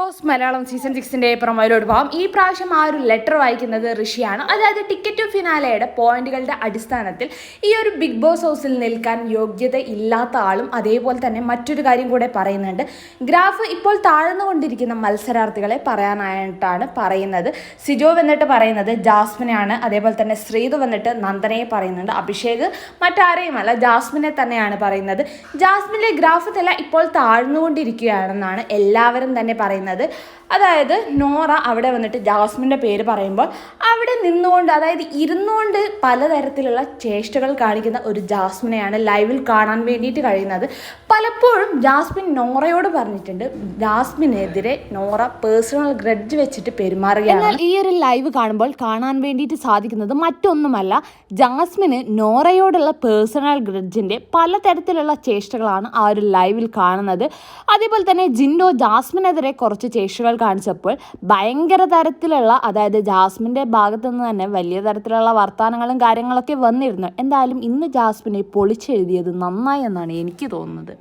Boss Malayalam season സിക്സിന്റെ പ്രൊമോയിലോട് പോകാം ഈ പ്രാവശ്യം ആ ഒരു ലെറ്റർ വായിക്കുന്നത് ഋഷിയാണ്. അതായത് ടിക്കറ്റ് ഫിനാലയുടെ പോയിന്റുകളുടെ അടിസ്ഥാനത്തിൽ ഈ ഒരു ബിഗ് ബോസ് ഹൗസിൽ നിൽക്കാൻ യോഗ്യത ഇല്ലാത്ത ആളും അതേപോലെ തന്നെ മറ്റൊരു കാര്യം കൂടെ പറയുന്നുണ്ട്. ഗ്രാഫ് ഇപ്പോൾ താഴ്ന്നുകൊണ്ടിരിക്കുന്ന മത്സരാർത്ഥികളെ പറയാനായിട്ടാണ് പറയുന്നത്. സിജോ വന്നിട്ട് പറയുന്നത് ജാസ്മിനെയാണ്. അതേപോലെ തന്നെ ശ്രീതു വന്നിട്ട് നന്ദനയെ പറയുന്നുണ്ട്. അഭിഷേക് മറ്റാരെയുമല്ല ജാസ്മിനെ തന്നെയാണ് പറയുന്നത്. ജാസ്മിന്റെ ഗ്രാഫ് നില ഇപ്പോൾ താഴ്ന്നുകൊണ്ടിരിക്കുകയാണെന്നാണ് എല്ലാവരും തന്നെ പറയുന്നത്. അതായത് നോറ അവിടെ വന്നിട്ട് ജാസ്മിന്റെ പേര് പറയുമ്പോൾ അവിടെ നിന്നുകൊണ്ട് അതായത് ഇരുന്നുകൊണ്ട് പലതരത്തിലുള്ള ചേഷ്ടകൾ കാണിക്കുന്ന ഒരു ജാസ്മിനെയാണ് ലൈവിൽ കാണാൻ വേണ്ടിയിട്ട് കഴിയുന്നത്. പലപ്പോഴും ജാസ്മിൻ നോറയോട് പറഞ്ഞിട്ടുണ്ട്. ജാസ്മിനെതിരെ നോറ പേഴ്സണൽ ഗ്രഡ്ജ് വെച്ചിട്ട് പെരുമാറുകയാണ്. ഈ ഒരു ലൈവ് കാണുമ്പോൾ കാണാൻ വേണ്ടിയിട്ട് സാധിക്കുന്നത് മറ്റൊന്നുമല്ല. ജാസ്മിന് നോറയോടുള്ള പേഴ്സണൽ ഗ്രഡ്ജിന്റെ പലതരത്തിലുള്ള ചേഷ്ടകളാണ് ആ ഒരു ലൈവിൽ കാണുന്നത്. അതേപോലെ തന്നെ ജിൻഡോ ജാസ്മിനെതിരെ കുറച്ച് ചേഷ്ടകൾ കാണിച്ചപ്പോൾ ഭയങ്കര തരത്തിലുള്ള അതായത് ജാസ്മിന്റെ ഭാഗത്തു നിന്ന് തന്നെ വലിയ തരത്തിലുള്ള വർത്തമാനങ്ങളും കാര്യങ്ങളൊക്കെ വന്നിരുന്നു. എന്തായാലും ഇന്ന് ജാസ്മിനെ പൊളിച്ചെഴുതിയത് നന്നായി എന്നാണ് എനിക്ക് തോന്നുന്നത്.